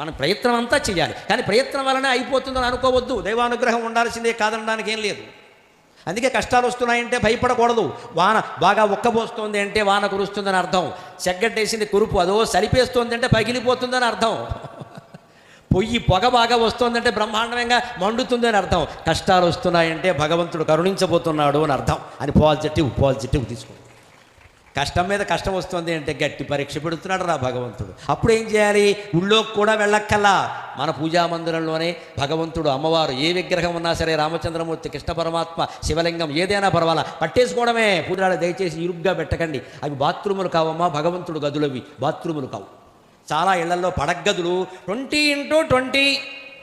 మనం ప్రయత్నం అంతా చేయాలి. కానీ ప్రయత్నం వలనే అయిపోతుందని అనుకోవద్దు. దైవానుగ్రహం ఉండాల్సిందే కాదనడానికి ఏం లేదు. అందుకే కష్టాలు వస్తున్నాయంటే భయపడకూడదు. వాన బాగా ఉక్కబోస్తోంది అంటే వాన కురుస్తుందని అర్థం. చెగ్గట్టేసింది కురుపు అదో సలిపేస్తోంది అంటే పగిలిపోతుందని అర్థం. పొయ్యి పొగ బాగా వస్తోందంటే బ్రహ్మాండంగా మండుతుందని అర్థం. కష్టాలు వస్తున్నాయంటే భగవంతుడు కరుణించబోతున్నాడు అని అర్థం. అని పాజిటివ్ పాజిటివ్ తీసుకోండి. కష్టం మీద కష్టం వస్తుంది అంటే గట్టి పరీక్ష పెడుతున్నాడు రా భగవంతుడు. అప్పుడు ఏం చేయాలి? ఊళ్ళోకి కూడా వెళ్ళక్కల్లా మన పూజా మందిరంలోనే భగవంతుడు అమ్మవారు ఏ విగ్రహం ఉన్నా సరే రామచంద్రమూర్తి కృష్ణ పరమాత్మ శివలింగం ఏదైనా పర్వాలా. పట్టేసుకోవడమే. పూజాలు దయచేసి ఇరుగ్గా పెట్టకండి. అవి బాత్రూములు కావమ్మా భగవంతుడు గదులవి. బాత్రూములు కావు. చాలా ఇళ్ళలో పడగదులు ట్వంటీ ఇంటూ ట్వంటీ.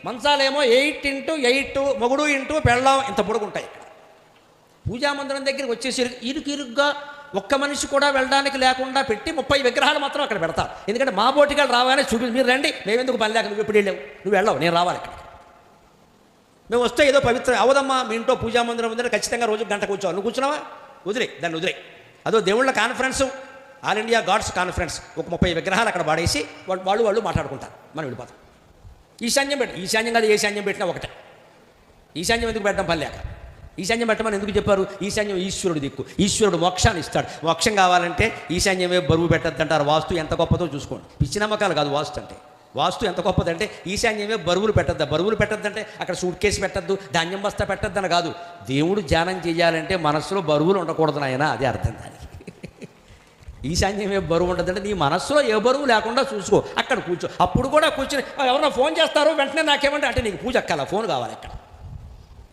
మంచాలేమో ఎయిట్ ఇంటూ ఎయిట్. మొగుడు ఇంటూ పెళ్ళం. ఇంత పొడుగుంటాయి. ఇక్కడ పూజా మందిరం దగ్గరికి వచ్చేసి ఇరుకు ఇరుగ్గా ఒక్క మనిషి కూడా వెళ్ళడానికి లేకుండా పెట్టి ముప్పై విగ్రహాలు మాత్రం అక్కడ పెడతారు. ఎందుకంటే మా బోటిగాలు రావాలని చూపి మీరు రండి మేమెందుకు పని లేక నువ్వు ఎప్పుడు వెళ్ళావు? నువ్వు వెళ్ళవు నేను రావాలి ఇక్కడ మేము వస్తే ఏదో పవిత్ర అవదమ్మా మీ ఇంట్లో పూజా మందిరం ఉందని ఖచ్చితంగా రోజు గంట కూర్చోవాలి. నువ్వు కూర్చున్నావా? వదిలే దాన్ని వదిలే. అదో దేవుళ్ళ conference all India gods conference ఒక ముప్పై విగ్రహాలు అక్కడ పాడేసి వాళ్ళు వాళ్ళు వాళ్ళు మాట్లాడుకుంటారు. మనం వెళ్ళిపోతాం. ఈశాన్యం పెట్ట ఈశాన్యం కాదు ఈశాన్యం పెట్టినా ఒకటే. ఈశాన్యం ఎందుకు పెట్టడం పని లేక? ఈశాన్యం పెట్టమని ఎందుకు చెప్పారు? ఈశాన్యం ఈశ్వరుడు దిక్కు. ఈశ్వరుడు మోక్షాన్ని ఇస్తాడు. మోక్షం కావాలంటే ఈశాన్యమే బరువు పెట్టద్దంటారు. వాస్తు ఎంత గొప్పదో చూసుకోండి. పిచ్చి నమ్మకాలు కాదు వాస్తు అంటే. వాస్తు ఎంత గొప్పదంటే ఈశాన్యమే బరువులు పెట్టద్దా? బరువులు పెట్టద్దంటే అక్కడ సూట్ కేసు పెట్టద్దు ధాన్యం బస్తా పెట్టద్దని కాదు. దేవుడు ధ్యానం చేయాలంటే మనస్సులో బరువులు ఉండకూడదు ఆయన అదే అర్థం దానికి. ఈశాన్యమే బరువు ఉండదంటే నీ మనస్సులో ఏ బరువు లేకుండా చూసుకో. అక్కడ కూర్చో. అప్పుడు కూడా కూర్చొని ఎవరన్నా ఫోన్ చేస్తారో? వెంటనే నాకేమంటే అంటే నీకు పూజ అక్కల ఫోన్ కావాలి అక్కడ.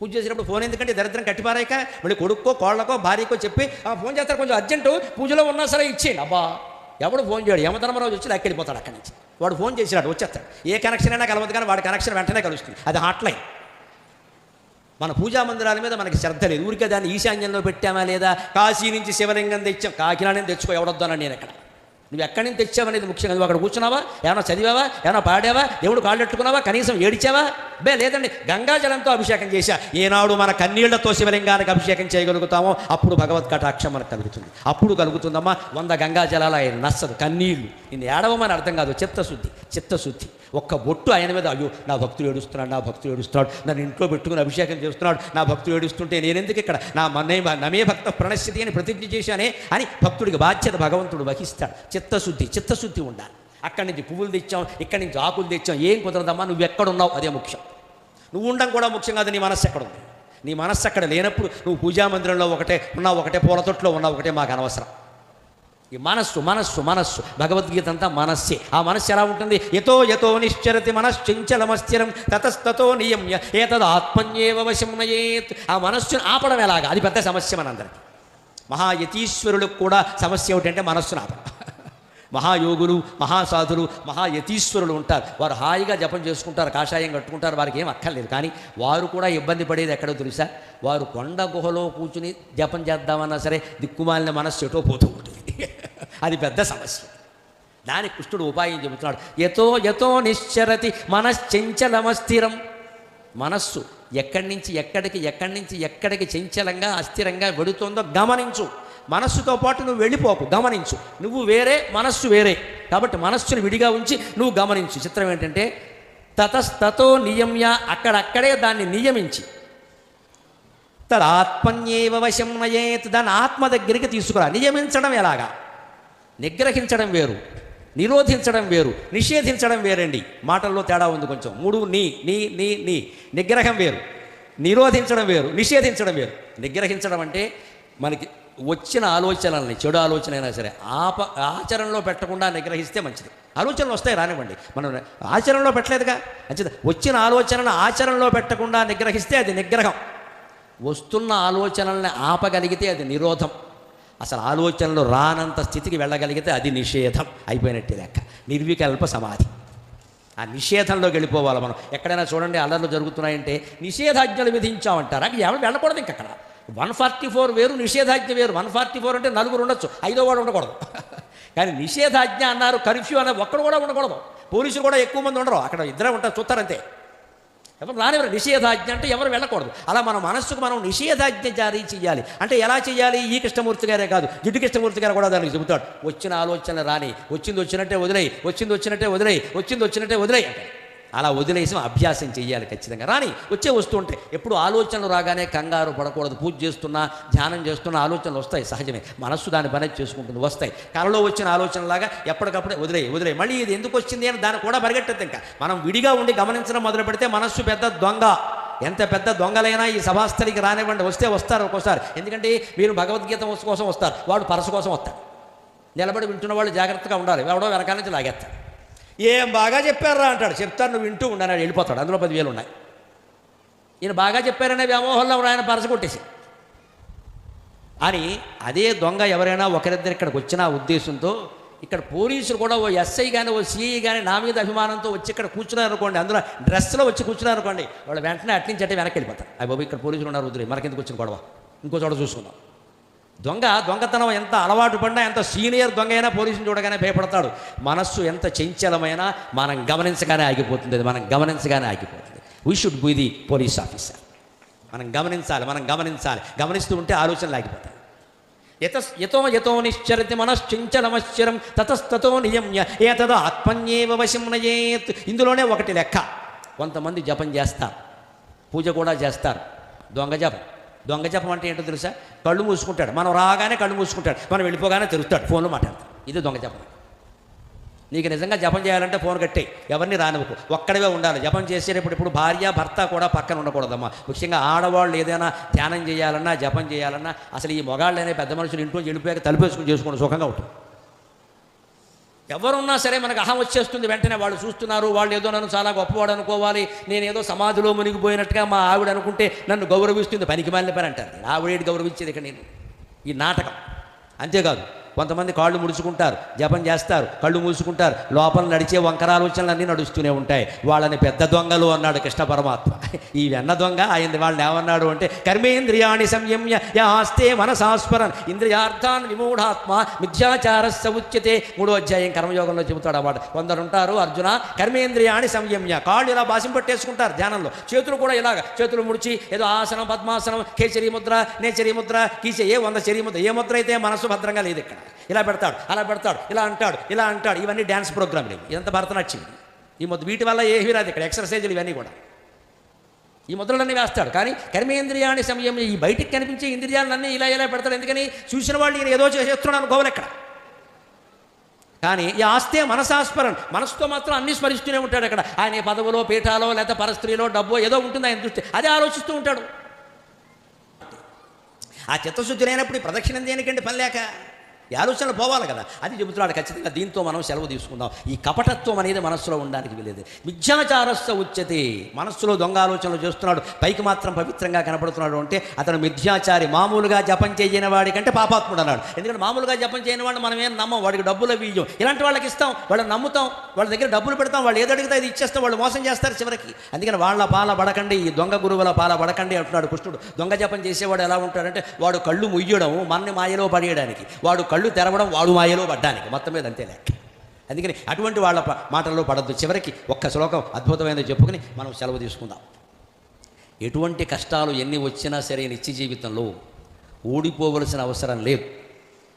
పూజ చేసినప్పుడు ఫోన్ ఎందుకంటే దరిద్రం కట్టిపారాక? మళ్ళీ కొడుక్కో కోళ్ళకో భార్యకో చెప్పి "ఆ, ఫోన్ చేస్తారు కొంచెం అర్జెంటు. పూజలో ఉన్నా సరే ఇచ్చేయండి అబ్బా ఎవడు ఫోన్ చేయడు. యమధర్మరాజు వచ్చి లెక్కెళ్ళిపోతాడు అక్కడి నుంచి. వాడు ఫోన్ చేసినాడు వచ్చేస్తాడు. ఏ కనెక్షన్ అయినా కలవదు కానీ వాడి కనెక్షన్ వెంటనే కలుస్తుంది. అది హాట్లైన్ మన పూజా మందిరాల మీద మనకి శ్రద్ధ లేదు. ఊరికే దాన్ని ఈశాన్యంలో పెట్టామా లేదా? కాశీ నుంచి శివలింగం తెచ్చాం. కాకినాడ నుంచి తెచ్చుకో ఎవడొద్దానని నేను ఎక్కడ నువ్వు ఎక్కడి నుంచి తెచ్చావనేది ముఖ్యంగా నువ్వు అక్కడ కూర్చున్నావా? ఏమైనా చదివావా? ఏమైనా పాడావా? దేవుడు కాళ్ళు కనీసం ఏడిచావా? బే లేదండి. గంగాజలంతో అభిషేకం చేశా. ఏనాడు మన కన్నీళ్ళతో శివలింగానికి అభిషేకం చేయగలుగుతామో అప్పుడు భగవత్ కటాక్షం మనకు కలుగుతుంది. అప్పుడు కలుగుతుందమ్మా వంద గంగాజలాలు ఆయన నచ్చదు కన్నీళ్ళు. నేను ఏడవమని అర్థం కాదు చిత్తశుద్ధి చిత్తశుద్ధి. ఒక్క బొట్టు ఆయన మీద అయ్యో నా భక్తుడు ఏడుస్తున్నాడు నా భక్తుడు ఏడుస్తున్నాడు నన్ను ఇంట్లో పెట్టుకుని అభిషేకం చేస్తున్నాడు నా భక్తుడు ఏడుస్తుంటే నేనెందుకు ఇక్కడ? నా మన్నే నమే భక్త ప్రణశ్చితి అని ప్రతిజ్ఞ చేశానే అని భక్తుడికి బాధ్యత భగవంతుడు వహిస్తాడు. చిత్తశుద్ధి చిత్తశుద్ధి ఉండాలి. అక్కడి నుంచి పువ్వులు తెచ్చాం ఇక్కడి నుంచి ఆకులు తెచ్చాం ఏం కుదరదమ్మా నువ్వు ఎక్కడున్నావు? అదే ముఖ్యం. నువ్వు ఉండడం కూడా ముఖ్యం కాదు నీ మనస్సు ఎక్కడ ఉంది నీ మనస్సు అక్కడ లేనప్పుడు నువ్వు పూజా మందిరంలో ఒకటే ఉన్నావు ఒకటే పూల తొట్లో ఉన్నావు ఒకటే మాకు అనవసరం. ఈ మనస్సు మనస్సు మనస్సు. భగవద్గీత అంతా మనస్సే. ఆ మనస్సు ఎలా ఉంటుంది? యతో యతో నిశ్చరతి మనశ్చంచలమస్థిరం తతస్తతో నియమ్య. ఏతద్ ఆత్మన్యేవ వశం నయేత్ ఆ మనస్సును ఆపడం ఎలాగా? అది పెద్ద సమస్య మనందరికీ. మహాయతీశ్వరులకు కూడా సమస్య ఏమిటంటే మనస్సును ఆపడం. మహాయోగులు మహాసాధులు మహాయతీశ్వరులు ఉంటారు. వారు హాయిగా జపం చేసుకుంటారు కాషాయం కట్టుకుంటారు వారికి ఏం అక్కర్లేదు. కానీ వారు కూడా ఇబ్బంది పడేది ఎక్కడో తెలుసా? వారు కొండ గుహలో కూర్చుని జపం చేద్దామన్నా సరే దిక్కుమాలిన మనస్సు ఎటో పోతూ ఉంటుంది. అది పెద్ద సమస్య. దానికి కృష్ణుడు ఉపాయం చెబుతున్నాడు. ఎతో ఎతో నిశ్చరతి మనశ్చంచలమస్థిరం మనస్సు ఎక్కడి నుంచి ఎక్కడికి ఎక్కడి నుంచి ఎక్కడికి చంచలంగా అస్థిరంగా పెడుతుందో గమనించు. మనస్సుతో పాటు నువ్వు వెళ్ళిపోకు గమనించు. నువ్వు వేరే మనస్సు వేరే. కాబట్టి మనస్సును విడిగా ఉంచి నువ్వు గమనించు. చిత్రం ఏంటంటే తతస్తతో నియమ్య అక్కడక్కడే దాన్ని నియమించి. తదాత్మన్యేవ వశం నయేత్ దాన్ని ఆత్మ దగ్గరికి తీసుకురా. నియమించడం ఎలాగా? నిగ్రహించడం వేరు. నిరోధించడం వేరు. నిషేధించడం వేరండి. మాటల్లో తేడా ఉంది కొంచెం. మూడు నీ నీ నీ నీ. నిగ్రహం వేరు. నిరోధించడం వేరు. నిషేధించడం వేరు. నిగ్రహించడం అంటే మనకి వచ్చిన ఆలోచనల్ని చెడు ఆలోచన అయినా సరే ఆప ఆచరణలో పెట్టకుండా నిగ్రహిస్తే మంచిది. ఆలోచనలు వస్తాయి రానివ్వండి. మనం ఆచరణలో పెట్టలేదుగా? మంచిది. వచ్చిన ఆలోచనను ఆచరణలో పెట్టకుండా నిగ్రహిస్తే అది నిగ్రహం. వస్తున్న ఆలోచనల్ని ఆపగలిగితే అది నిరోధం. అసలు ఆలోచనలు రానంత స్థితికి వెళ్ళగలిగితే అది నిషేధం. అయిపోయినట్టే లెక్క. నిర్వికల్ప సమాధి. ఆ నిషేధంలోకి వెళ్ళిపోవాలి మనం. ఎక్కడైనా చూడండి అల్లర్లు జరుగుతున్నాయంటే నిషేధాజ్ఞలు విధించామంటారు. అక్కడ ఎవరు వెళ్ళకూడదు ఇంకక్కడ? వన్ ఫార్టీ ఫోర్ వేరు నిషేధాజ్ఞ వేరు. వన్ ఫార్టీ ఫోర్ అంటే నలుగురు ఉండొచ్చు. ఐదో వాడు ఉండకూడదు. కానీ నిషేధాజ్ఞ అన్నారు కర్ఫ్యూ అన్నారు ఒక్కడు కూడా ఉండకూడదు. పోలీసులు కూడా ఎక్కువ మంది ఉండరు. అక్కడ ఇద్దరే ఉంటారు చూస్తారంతే ఎవరు రానివ్వరు. నిషేధాజ్ఞ అంటే ఎవరు వెళ్ళకూడదు. అలా మన మనస్సుకు మనం నిషేధాజ్ఞ జారీ చేయాలి అంటే ఎలా చేయాలి ఈ కృష్ణమూర్తి గారే కాదు. జిడ్డు కృష్ణమూర్తి గారు కూడా దానికి చెబుతాడు. వచ్చిన ఆలోచన రాని వచ్చింది వచ్చినట్టే వదిలేయి వచ్చింది వచ్చినట్టే వదిలేయి వచ్చింది వచ్చినట్టే వదిలేయి. అంటే అలా వదిలేసి అభ్యాసం చేయాలి ఖచ్చితంగా. రాని వచ్చే వస్తూ ఉంటాయి ఎప్పుడు ఆలోచనలు రాగానే కంగారు పడకూడదు. పూజ చేస్తున్నా ధ్యానం చేస్తున్నా ఆలోచనలు వస్తాయి సహజమే. మనస్సు దాని పని చేసుకుంటుంది వస్తాయి. కళలో వచ్చిన ఆలోచనలాగా ఎప్పటికప్పుడే వదిలే వదిలే మళ్ళీ ఇది ఎందుకు వచ్చింది అని దాన్ని కూడా పరిగెట్టద్దు ఇంకా. మనం విడిగా ఉండి గమనించడం మొదలు పెడితే మనస్సు పెద్ద దొంగ. ఎంత పెద్ద దొంగలైనా ఈ సభాస్థలికి రానివ్వండి. వస్తే వస్తారు ఒక్కోసారి. ఎందుకంటే మీరు భగవద్గీత కోసం వస్తారు. వాడు పరస కోసం వస్తారు నిలబడి వింటున్న వాళ్ళు జాగ్రత్తగా ఉండాలి. ఎవడో వెనకాల నుంచి లాగేస్తాడు ఏం బాగా చెప్పారా అంటాడు. చెప్తాను నువ్వు వింటూ ఉండన్నాడు వెళ్ళిపోతాడు. అందులో పదివేలు ఉన్నాయి. ఈయన బాగా చెప్పారనే వ్యామోహంలో ఆయన పరచగొట్టేసి అని అదే దొంగ ఎవరైనా ఒకరిద్దరు ఇక్కడికి వచ్చిన ఉద్దేశంతో ఇక్కడ పోలీసులు కూడా ఓ ఎస్ఐ కానీ ఓ సిఐ కానీ నా మీద అభిమానంతో వచ్చి ఇక్కడ కూర్చున్నారు అనుకోండి. అందులో డ్రెస్లో వచ్చి కూర్చున్నారు అనుకోండి. వాళ్ళు వెంటనే అట్నుంచి అంటే వెనక్కి వెళ్ళిపోతారు. అయ్యి బాబు ఇక్కడ పోలీసులు ఉన్నారు వదిలే మనకెందుకు వచ్చిన గొడవ. ఇంకో చోట చూసుకుందాం. దొంగ దొంగతనం ఎంత అలవాటు పడినా ఎంత సీనియర్ దొంగ అయినా పోలీసుని చూడగానే భయపడతాడు. మనస్సు ఎంత చంచలమైనా మనం గమనించగానే ఆగిపోతుంది అది మనం గమనించగానే ఆగిపోతుంది. We should be the police officer మనం గమనించాలి మనం గమనించాలి. గమనిస్తూ ఉంటే ఆలోచనలు ఆగిపోతాయి. యత యతో యతో నిశ్చరతి మనశ్చంచలమశ్చరం తతస్తతో నియమ్య ఏతదో ఆత్మన్యేవ వశం నయేత్ ఇందులోనే ఒకటి లెక్క. కొంతమంది జపం చేస్తారు పూజ కూడా చేస్తారు. దొంగ జపం. దొంగ జపం అంటే ఏంటో తెలుసా? కళ్ళు మూసుకుంటాడు. మనం రాగానే కళ్ళు మూసుకుంటాడు. మనం వెళ్ళిపోగానే తెరుస్తాడు ఫోన్లో మాట్లాడతాడు. ఇది దొంగ జపం. నీకు నిజంగా జపం చేయాలంటే ఫోన్ కట్టే. ఎవరిని రానివ్వకు. ఒక్కడివే ఉండాలి. జపం చేసేటప్పుడు ఇప్పుడు భార్య భర్త కూడా పక్కన ఉండకూడదమ్మా. ముఖ్యంగా ఆడవాళ్ళు ఏదైనా ధ్యానం చేయాలన్నా జపం చేయాలన్నా అసలు ఈ మొగాళ్ళనే పెద్ద మనుషులు ఇంట్లో వెళ్ళిపోయాక తలుపేసుకుని చేసుకోండి సుఖంగా ఉంటుంది. ఎవరున్నా సరే మనకు అహం వచ్చేస్తుంది వెంటనే వాళ్ళు చూస్తున్నారు వాళ్ళు ఏదో నన్ను చాలా గొప్పవాడు అనుకోవాలి నేనేదో సమాధిలో మునిగిపోయినట్టుగా మా ఆవిడ అనుకుంటే నన్ను గౌరవిస్తుంది పనికి మాలిన పని అంటారు. ఆవిడేడు గౌరవించేది ఇక్కడ నేను? ఈ నాటకం. అంతేకాదు కొంతమంది కాళ్ళు ముడుచుకుంటారు జపం చేస్తారు కళ్ళు మూసుకుంటారు లోపల నడిచే వంకరాలోచనలు అన్నీ నడుస్తూనే ఉంటాయి. వాళ్ళని పెద్ద దొంగలు అన్నాడు కృష్ణ పరమాత్మ. ఈ వెన్న దొంగ ఆయన వాళ్ళని ఏమన్నాడు అంటే కర్మేంద్రియాణి సంయమ్య యాస్తే మనసాస్మరన్ ఇంద్రియార్థాన్ విమూఢాత్మ మిథ్యాచార సముచ్యతే మూడో అధ్యాయం కర్మయోగంలో చెబుతాడు అన్నమాట కొందరు ఉంటారు అర్జున కర్మేంద్రియాణి సంయమ్య. కాళ్ళు ఇలా బాసింపట్టేసుకుంటారు ధ్యానంలో. చేతులు కూడా ఇలాగ చేతులు ముడిచి ఏదో ఆసనం పద్మాసనం కేచరీ ముద్ర నేచరీ ముద్ర కీచే ఏ వంద చరీ ముద్ర ఏ ముద్ర అయితే మనసు భద్రంగా లేదు ఇక్కడ. ఇలా పెడతాడు అలా పెడతాడు ఇలా అంటాడు ఇలా అంటాడు. ఇవన్నీ డ్యాన్స్ ప్రోగ్రాంలు ఇవి. ఇదంతా భరతనాట్యం ఈ ముద్ద వీటి వల్ల ఏమీ రాదు ఇక్కడ ఎక్సర్సైజులు ఇవన్నీ కూడా. ఈ ముద్రలన్నీ వేస్తాడు. కానీ కర్మేంద్రియాన్ని సమయం ఈ బయటికి కనిపించే ఇంద్రియాలన్నీ ఇలా ఇలా పెడతాడు. ఎందుకని? చూసిన వాళ్ళు ఈయన ఏదో చేసేస్తున్నాను గోవలు ఎక్కడ కానీ ఈ ఆస్తే మనసాస్మరణ మనసుతో మాత్రం అన్ని స్మరిస్తూనే ఉంటాడు అక్కడ ఆయన పదవులో పీఠాలో లేకపోతే పరస్త్రీలో డబ్బో ఏదో ఉంటుంది ఆయన దృష్టి. అదే ఆలోచిస్తూ ఉంటాడు. ఆ చిత్తశుద్ధి లేనప్పుడు ప్రదక్షిణం దేనికంటే పని లేక? ఈ ఆలోచనలు పోవాలి కదా. అది చెబుతున్నాడు ఖచ్చితంగా దీంతో మనం సెలవు తీసుకుందాం. ఈ కపటత్వం అనేది మనస్సులో ఉండడానికి వీలేదు మిథ్యాచారస్య ఉచ్యతి. మనస్సులో దొంగ ఆలోచనలు చేస్తున్నాడు. పైకి మాత్రం పవిత్రంగా కనపడుతున్నాడు అంటే అతను మిథ్యాచారి. మామూలుగా జపం చేయని వాడికంటే పాపాత్ముడు అన్నాడు. ఎందుకంటే మామూలుగా జపం చేయని వాడిని మనం ఏం నమ్మం? వాడికి డబ్బులు అవి ఇయ్యం ఇలాంటి వాళ్ళకి ఇస్తాం. వాళ్ళని నమ్ముతాం. వాళ్ళ దగ్గర డబ్బులు పెడతాం. వాళ్ళు ఏది అడిగితే అది ఇచ్చేస్తాం. వాళ్ళు మోసం చేస్తారు చివరికి. అందుకని వాళ్ళ పాల పడకండి. ఈ దొంగ గురువుల పాల పడకండి అంటున్నాడు కృష్ణుడు. దొంగ జపం చేసేవాడు ఎలా ఉంటాడంటే వాడు కళ్ళు ముయ్యడం మన్ని మాయలో పడేయడానికి. వాడు కళ్ళు తెరవడం వాడు మాయలో పడ్డానికి. మొత్తం మీద అంతే లెక్క. అందుకని అటువంటి వాళ్ళ మాటల్లో పడద్దు. చివరికి ఒక్క శ్లోకం అద్భుతమైనది చెప్పుకుని మనం సెలవు తీసుకుందాం. ఎటువంటి కష్టాలు ఎన్ని వచ్చినా సరే నిత్య జీవితంలో ఓడిపోవలసిన అవసరం లేదు.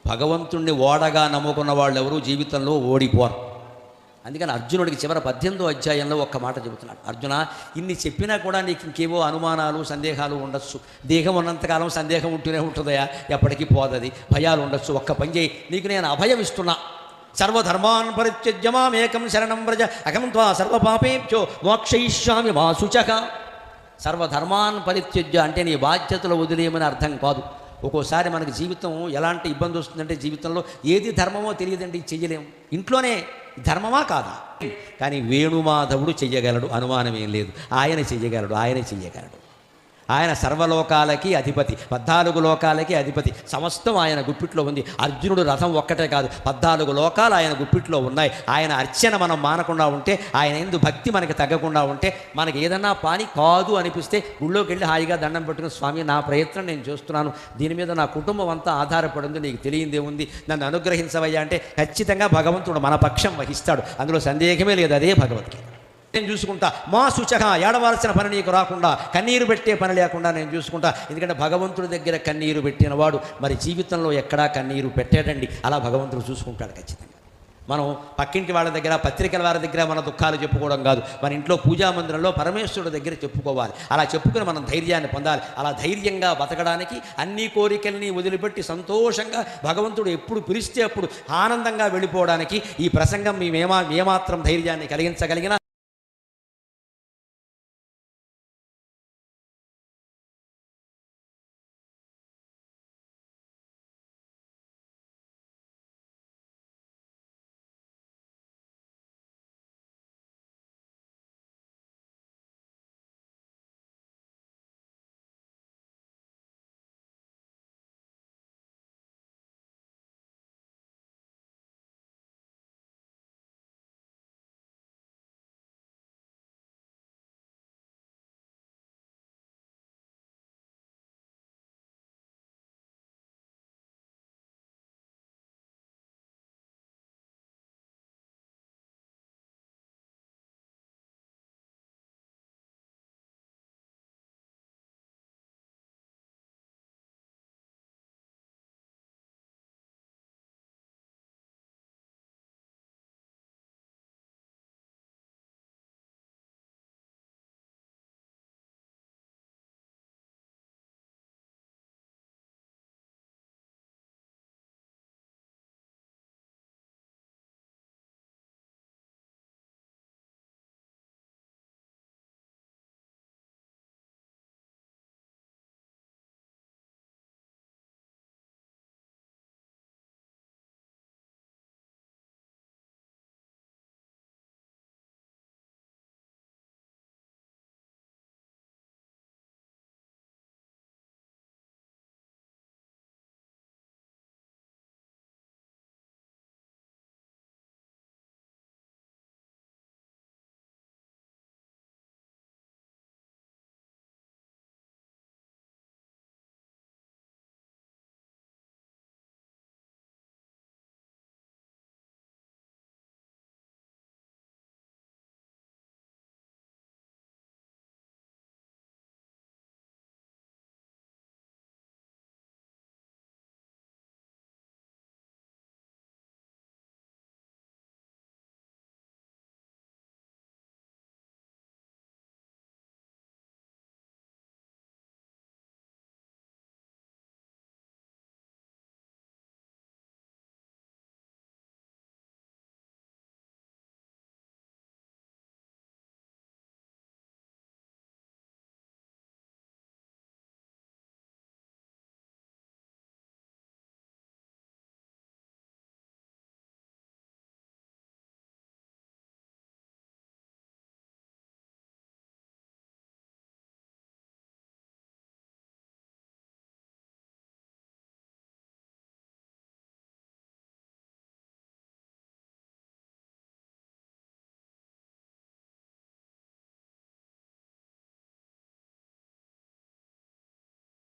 భగవంతుణ్ణి ఓడగా నమ్ముకున్న వాళ్ళు ఎవరు జీవితంలో ఓడిపోరు. అందుకని అర్జునుడికి చివర పద్దెనిమిదో అధ్యాయంలో ఒక్క మాట చెబుతున్నాడు. అర్జున ఇన్ని చెప్పినా కూడా నీకు ఇంకేవో అనుమానాలు సందేహాలు ఉండొచ్చు. దేహం ఉన్నంతకాలం సందేహం ఉంటూనే ఉంటుందయా ఎప్పటికీ పోదది. భయాలు ఉండొచ్చు. ఒక్క పని చేయి. నీకు నేను అభయం ఇస్తున్నా. సర్వధర్మాన్ పరిత్యజ్యమామేకం శరణం వ్రజ అహం త్వా సర్వపాపేభ్యో మోక్షయిష్యామి మా శుచక సర్వధర్మాన్ పరిత్యజ్య అంటే నీ బాధ్యతలు వదిలేయమని అర్థం కాదు. ఒక్కోసారి మనకు జీవితం ఎలాంటి ఇబ్బంది వస్తుందంటే జీవితంలో ఏది ధర్మమో తెలియదండి చెయ్యలేము ఇంట్లోనే ధర్మమా కాదా? కానీ వేణుమాధవుడు చెయ్యగలడు అనుమానం ఏం లేదు. ఆయన చెయ్యగలడు ఆయన చెయ్యగలడు. ఆయన సర్వలోకాలకి అధిపతి పద్నాలుగు లోకాలకి అధిపతి. సమస్తం ఆయన గుప్పిట్లో ఉంది. అర్జునుడు రథం ఒక్కటే కాదు పద్నాలుగు లోకాలు ఆయన గుప్పిట్లో ఉన్నాయి. ఆయన అర్చన మనం మానకుండా ఉంటే ఆయన ఎందు భక్తి మనకి తగ్గకుండా ఉంటే మనకి ఏదన్నా పాని కాదు అనిపిస్తే గుళ్ళోకి వెళ్ళి హాయిగా దండం పెట్టుకుని స్వామి నా ప్రయత్నం నేను చేస్తున్నాను. దీని మీద నా కుటుంబం అంతా ఆధారపడింది నీకు తెలియందే ఉంది. నన్ను అనుగ్రహించవయ్యా అంటే ఖచ్చితంగా భగవంతుడు మన పక్షం వహిస్తాడు. అందులో సందేహమే లేదు అదే భగవద్గీత. నేను చూసుకుంటా. మా సూచక ఏడవలసిన పని నీకు రాకుండా కన్నీరు పెట్టే పని లేకుండా నేను చూసుకుంటా. ఎందుకంటే భగవంతుడి దగ్గర కన్నీరు పెట్టిన వాడు మరి జీవితంలో ఎక్కడా కన్నీరు పెట్టాడండి అలా భగవంతుడు చూసుకుంటాడు ఖచ్చితంగా. మనం పక్కింటి వాళ్ళ దగ్గర పత్రికల వారి దగ్గర మన దుఃఖాలు చెప్పుకోవడం కాదు. మన ఇంట్లో పూజా మందిరంలో పరమేశ్వరుడి దగ్గర చెప్పుకోవాలి. అలా చెప్పుకుని మనం ధైర్యాన్ని పొందాలి. అలా ధైర్యంగా బతకడానికి అన్ని కోరికల్ని వదిలిపెట్టి సంతోషంగా భగవంతుడు ఎప్పుడు పిలిస్తే అప్పుడు ఆనందంగా వెళ్ళిపోవడానికి ఈ ప్రసంగం మేమేమా ఏమాత్రం ధైర్యాన్ని కలిగించగలిగిన